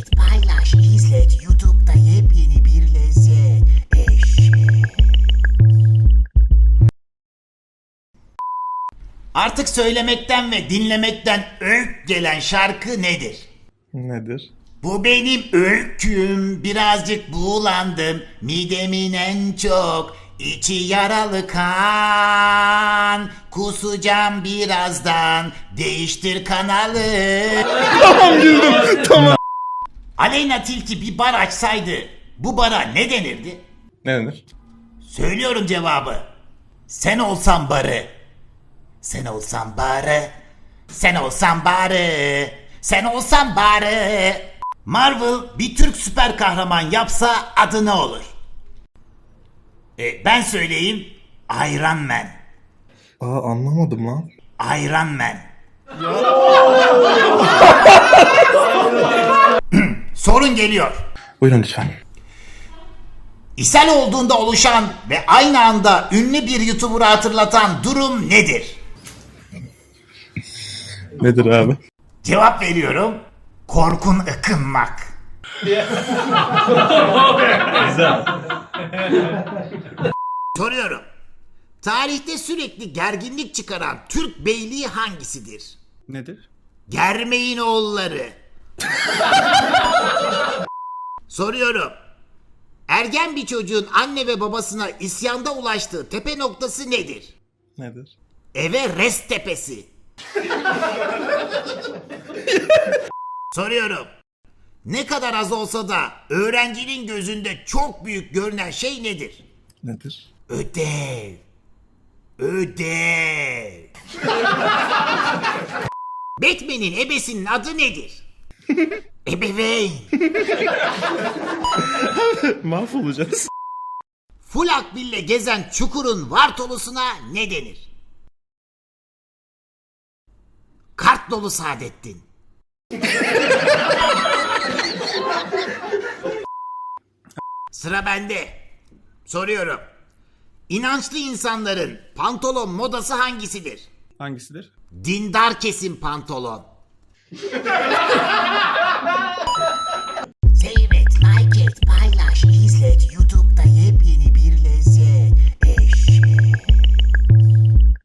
et, paylaş, izlet. YouTube'da yepyeni bir lezzet. Eşek. Artık söylemekten ve dinlemekten ök gelen şarkı nedir? Nedir? Bu benim öyküm birazcık buğulandım midemin en çok içi yaralı kan kusacağım birazdan değiştir kanalı Tamam güldüm. Tamam. Aleyna Tilki bir bar açsaydı bu bara ne denirdi? Ne denir? Söylüyorum cevabı sen olsan barı sen olsan barı sen olsan barı sen olsan barı Marvel bir Türk süper kahraman yapsa adı ne olur? E, ben söyleyeyim Iron Man. Aa anlamadım lan. Iron Man. Geliyor. Buyurun lütfen. İshal olduğunda oluşan ve aynı anda ünlü bir YouTuber'ı hatırlatan durum nedir? Nedir abi? Cevap veriyorum. Korkun ıkınmak. Soruyorum. Tarihte sürekli gerginlik çıkaran Türk beyliği hangisidir? Nedir? Germeyin oğulları. Soruyorum. Ergen bir çocuğun anne ve babasına isyanda ulaştığı tepe noktası nedir? Nedir? Everest tepesi. Soruyorum. Ne kadar az olsa da öğrencinin gözünde çok büyük görünen şey nedir? Nedir? Ödev. Ödev. Batman'in ebesinin adı nedir? Ebeveyn. Mahvolacağız. Full akbille gezen çukurun vartolusuna ne denir? Kart dolu Saadettin. Sıra bende. Soruyorum. İnançlı insanların pantolon modası hangisidir? Hangisidir? Dindar kesim pantolon.